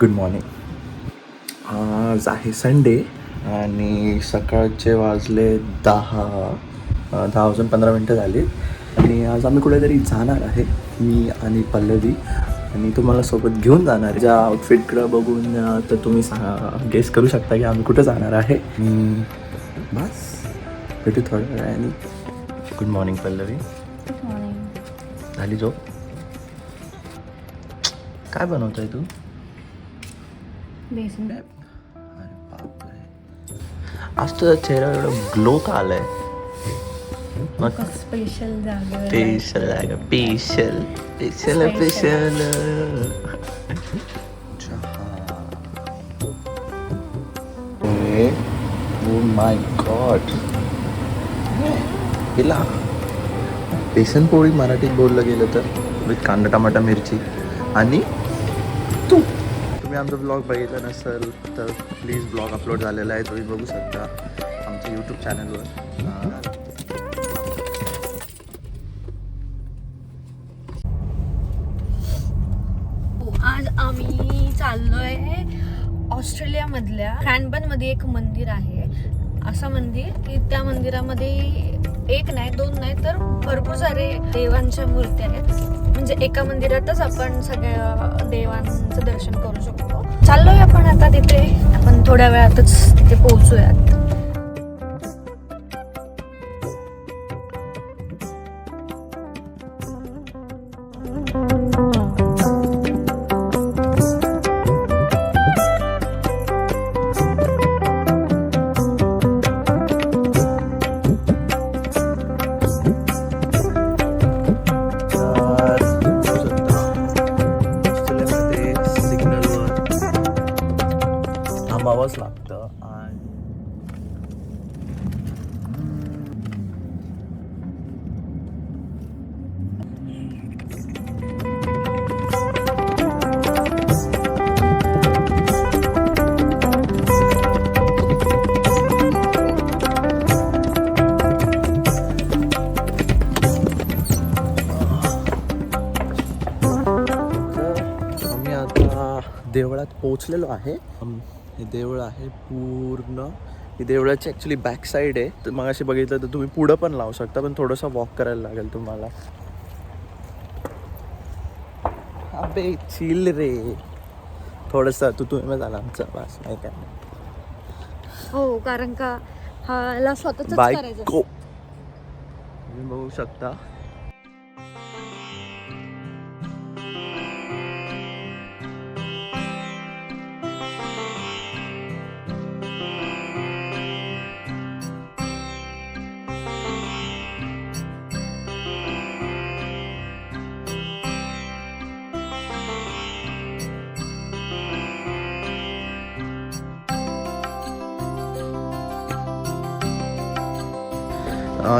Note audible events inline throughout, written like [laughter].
Good morning आज आहे Sunday आणि सकाळचे वाजले दहा दहा वाजून पंधरा मिनटं झाली. आणि आज आम्ही कुठेतरी जाणार आहे मी आणि पल्लवी. आणि तुम्हाला सोबत घेऊन जाणार आहे. ज्या आउटफिटकडं बघून तर तुम्ही सांगा गेस करू शकता की आम्ही कुठं जाणार आहे. आणि बस भेटू थोड्या वेळाने गुड मॉर्निंग पल्लवी. झाली झोप? काय बनवतोय तू? बेसन आज तुझा चेहरा एवढा ग्लो का आलाय? स्पेशल जागेवर स्पेशल आहे special special Special. Special oh my God हिला बेसन पोळी मराठीत बोललं गेलं तर विथ कांदा टमाटा मिरची आणि तू तुम्ही आमचा ब्लॉग बघितला नसेल तर प्लीज ब्लॉग अपलोड झालेला आहे तुम्ही बघू शकता आमच्या यूट्यूब चॅनलवर हो, आज आम्ही चाललोय ऑस्ट्रेलियामधल्या क्रॅनबनमध्ये एक मंदिर आहे. असं मंदिर की त्या मंदिरामध्ये एक नाही दोन नाही तर भरपूर सारे देवांच्या मूर्ती आहेत. म्हणजे एका मंदिरातच आपण सगळ्या देवांचं दर्शन करू शकतो. चाललोय आपण आता तिथे. आपण थोड्या वेळातच तिथे पोहोचूयात. देवळात पोहोचलेलो आहे. हे देवळ आहे पूर्ण. ही देवळाची ॲक्च्युली बॅक साईड आहे. तर मग अशी बघितलं तर तुम्ही पुढं पण लावू शकता पण थोडंसं वॉक करायला लागेल तुम्हाला. अबे चिल रे. थोडंसं तू तुम्ही झाला आमचा. बस नाही काय. हो कारण का हाला स्वतःच बाईक तुम्ही बघू शकता.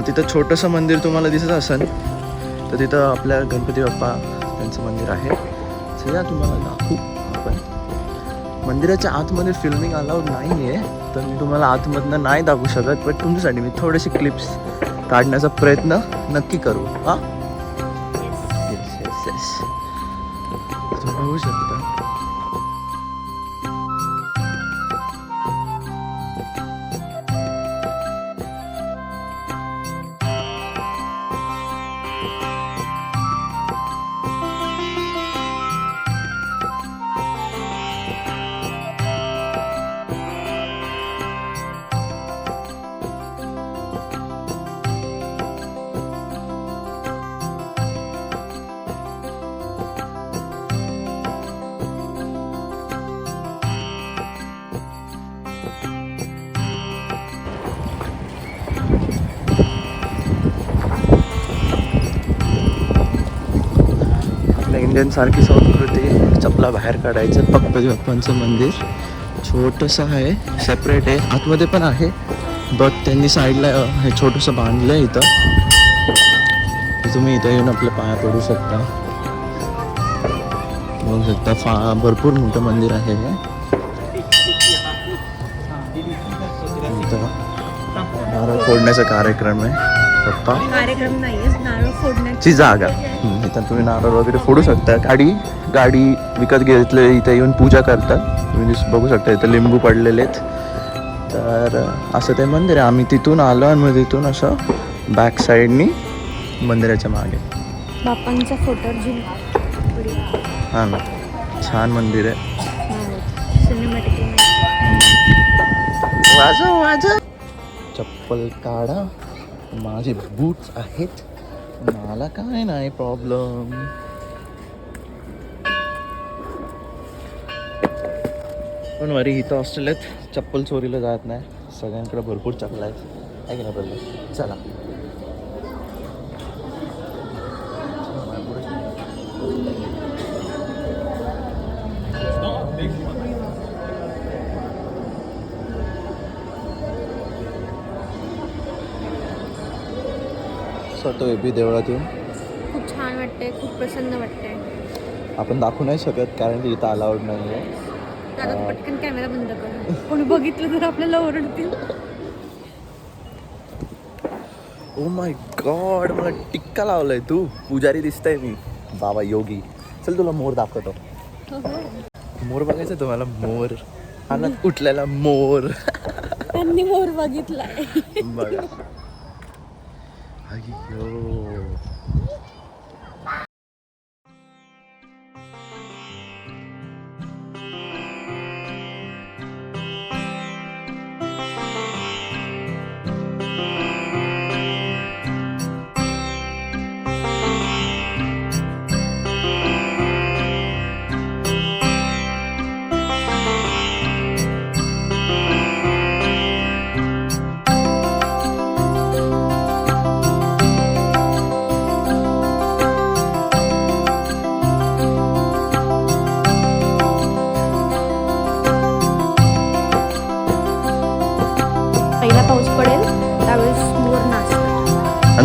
तिथं छोटंसं मंदिर तुम्हाला दिसत असेल तर तिथं आपल्या गणपती बाप्पा त्यांचं मंदिर आहे. तर तुम्हाला दाखवू आपण. मंदिराच्या आतमध्ये फिल्मिंग अलाउड नाही आहे तर मी तुम्हाला आतमधनं नाही दाखवू शकत पण तुमच्यासाठी मी थोडेसे क्लिप्स काढण्याचा प्रयत्न नक्की करू हां? येस येस येस तुम्ही बघू शकता. इंडियन सारखी संस्कृती चपला बाहेर काढायचं. फक्त बाप्पांचं मंदिर. छोटंसं आहे सेपरेट आहे. आतमध्ये पण आहे. बट त्यांनी साईडला हे छोटंसं बांधलं आहे इथं. तुम्ही इथं येऊन आपल्या पाया पडू शकता. बघू शकता फा भरपूर मोठं मंदिर आहे हे. नारळ फोडण्याचा कार्यक्रम आहे. पप्पा? कार्यक्रम नाहीये ची जागा. इथं तुम्ही नारळ वगैरे फोडू शकता. गाडी गाडी विकत घेतले इथे येऊन पूजा करतात. तुम्ही बघू शकता इथं लिंबू पडलेले आहेत. तर असं ते मंदिर आहे. आम्ही तिथून आलो आणि मग तिथून असं बॅक साईडनी मंदिराच्या मागे. बाप्पांचा फोटो हां ना. छान मंदिर आहे. वाजव वाजव. चप्पल काढा. माझे बूट्स आहेत. मला काय नाही प्रॉब्लेम पण वरी इथं ऑस्ट्रेलियात चप्पल चोरीला जात नाही. सगळ्यांकडे भरपूर चपला आहेत. ऐक ना नाही चला. चला स्वतः एबी देवळात येऊन खूप छान वाटते खूप प्रसन्न वाटते आपण दाखवू नाही शकत कारण की इथं अलाउड नाही आहे पटकन कॅमेरा बंद कर. कोणी बघितलं तर आपल्याला ओरडतील. ओ माय गॉड मला टिक्का लावलाय तू. पुजारी दिसतंय मी. बाबा योगी. चल तुला मोर दाखवतो. मोर बघायचं तुम्हाला? मोर. पानात उठलेला मोर. त्यांनी मोर बघितलाय. बघा. अय्यो पहिला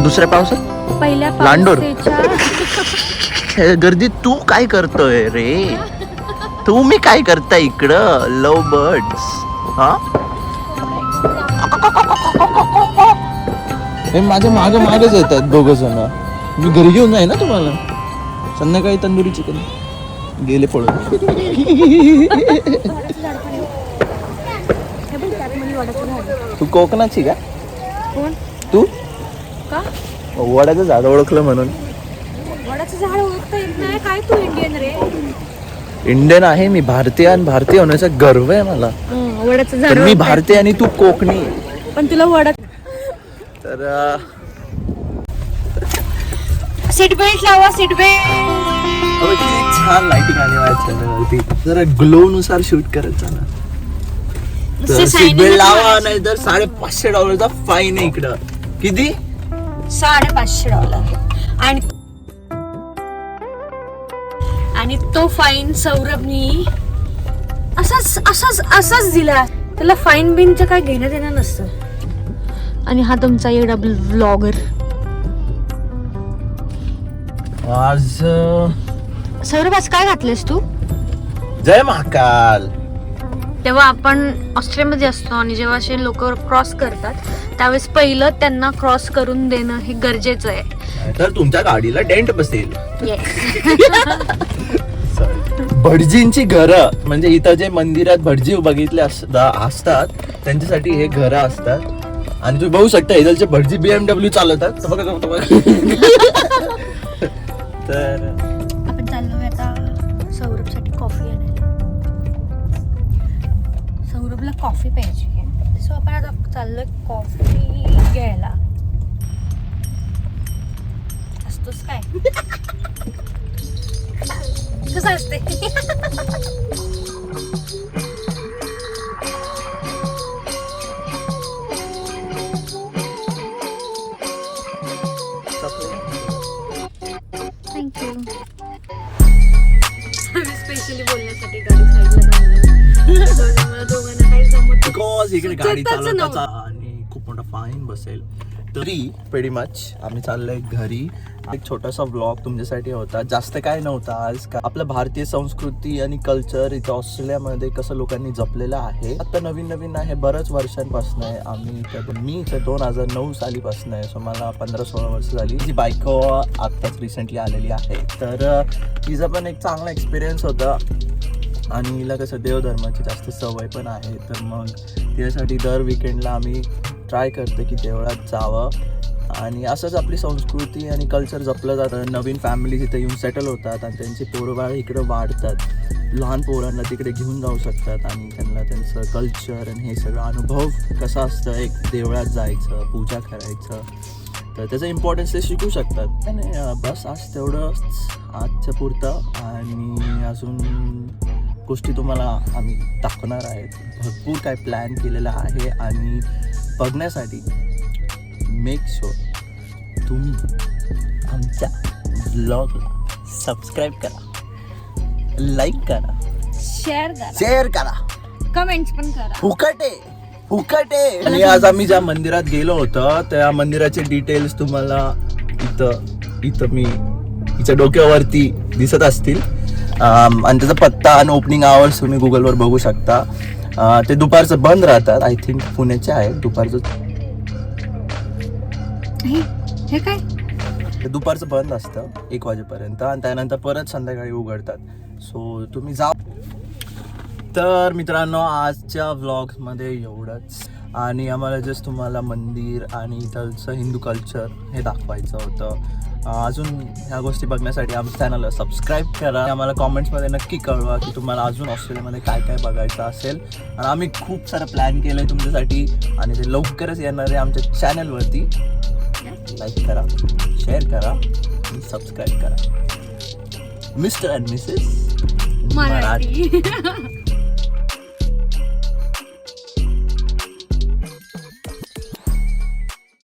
दुसऱ्या पावसात? पहिल्या लांडोर. पावसाच्या हे गर्दी तू काय करतोय रे? तू मी काय करताय इकडं? Love birds. हा? हे माझ्या मागे मागेच येतात दोघ जण. मी घरी घेऊन जाईन ना तुम्हाला? संध्याकाळी तंदुरी चिकन. गेले पळून. हे बघ, त्यात मध्ये वडाचं झाड आहे. तू कोकणाची का? कोण? का? वडाचं झाड ओळखलं म्हणून. वडाचं झाड ओळखता येत नाही. काय तू इंडियन रे? इंडियन आहे मी भारतीय आणि भारतीय होण्याचा गर्व आहे मला. वडाचं झाड पण मी ओळखता भारतीय आणि तू कोकणी. पण तुला वडा तर अं, सीट बेल्ट लावा सीट बेल्ट अबे, किती छान लाइटिंग आली माझ्या चॅनलवरती जरा ग्लो नुसार शूट करत चला सीट बेल्ट लावा नाही तर साडेपाचशे डॉलरचा फाईन आहे इकडं. किती? साडेपाचशे डॉलर आणि आणि तो फाईन सौरभनी असाच असाच असाच दिला. त्याला फाईन बिनचं काय घेणं देणं नसतं. आणि हा तुमचा एवढा ब्लॉगर आज सौरभ आज काय घातलेस तू? जय महाकाल. तेव्हा आपण ऑस्ट्रेलियामध्ये असतो आणि जेव्हा असे लोक क्रॉस करतात त्यावेळेस पहिलं त्यांना क्रॉस करून देणं हे गरजेचं आहे. तर तुमच्या गाडीला डेंट बसेल. भटजींची घरं म्हणजे इथं जे मंदिरात भटजी बघितले असता- असतात त्यांच्यासाठी हे घरं असतात. आणि तुम्ही बघू शकता इथलचे भटजी बीएमडब्ल्यू चालवतात. बघा. [laughs] तर आपल्याला कॉफी पाहिजे सो आपण आता चाललो कॉफी घ्यायला. असतोच काय? [laughs] कसं असते [laughs] गाडी चालवताचा आणि खूप मोठा फाईन बसेल. तरी पेडी मच आम्ही चाललोय घरी. एक छोटासा ब्लॉग तुमच्यासाठी होता. जास्त काय नव्हता आज. का आपलं भारतीय संस्कृती आणि कल्चर इथं ऑस्ट्रेलियामध्ये कसं लोकांनी जपलेलं आहे. आता नवीन नवीन आहे. बऱ्याच वर्षांपासून आहे. आम्ही इथं मी इथं दोन हजार नऊ सालीपासून आहे. सो मला पंधरा सोळा वर्ष झाली. जी बायको आत्ताच रिसेंटली आलेली आहे. तर तिचा पण एक चांगला एक्सपिरियन्स होता. आणि हिला कसं देवधर्माची जास्त सवय पण आहे तर मग त्यासाठी दर विकेंडला आम्ही ट्राय करतो की देवळात जावं. आणि असंच आपली संस्कृती आणि कल्चर जपलं जातं. नवीन फॅमिली तिथे येऊन सेटल होतात आणि त्यांची पोरबाळ इकडं वाढतात. लहान पोरांना तिकडे घेऊन जाऊ शकतात आणि त्यांना त्यांचं कल्चर आणि हे सगळं अनुभव कसा असतं एक देवळात जायचं पूजा करायचं. तर त्याचं इम्पॉर्टन्स ते शिकू शकतात. नाही, बस आज तेवढंच आजच्या पुरतं. आणि अजून गोष्टी तुम्हाला आम्ही दाखवणार आहेत. भरपूर काय प्लॅन केलेला आहे आणि बघण्यासाठी मेक शुअर तुम्ही आमच्या ब्लॉगला सबस्क्राईब करा लाईक करा शेअर करा. शेअर करा. कमेंट्स पण करा. फुकटे फुकटे. आणि आज आम्ही ज्या मंदिरात गेलो होतो त्या मंदिराचे डिटेल्स तुम्हाला इथं इथं मी हिच्या डोक्यावरती दिसत असतील. आणि त्याचा पत्ता आणि ओपनिंग आवर्स तुम्ही गुगलवर बघू शकता. अ, ते दुपारचं बंद राहतात. आय थिंक पुण्याचे आहेत. दुपारचं हे काय? ते दुपारचं बंद असतं. एक वाजेपर्यंत. आणि त्यानंतर परत संध्याकाळी उघडतात. सो तुम्ही जा तर मित्रांनो आजच्या व्लॉगमध्ये एवढंच. आणि आम्हाला जस्ट तुम्हाला मंदिर आणि इथलचं हिंदू कल्चर हे दाखवायचं होतं. अजून ह्या गोष्टी बघण्यासाठी आमच्या चॅनलला सबस्क्राईब करा. आम्हाला कॉमेंट्समध्ये नक्की कळवा की तुम्हाला अजून ऑस्ट्रेलियामध्ये काय काय बघायचं असेल. आणि आम्ही खूप सारं प्लॅन केलं आहे तुमच्यासाठी. आणि ते लवकरच येणार आहे आमच्या चॅनलवरती लाईक करा शेअर करा आणि सबस्क्राईब करा. Mister and Mrs Marathi. [laughs]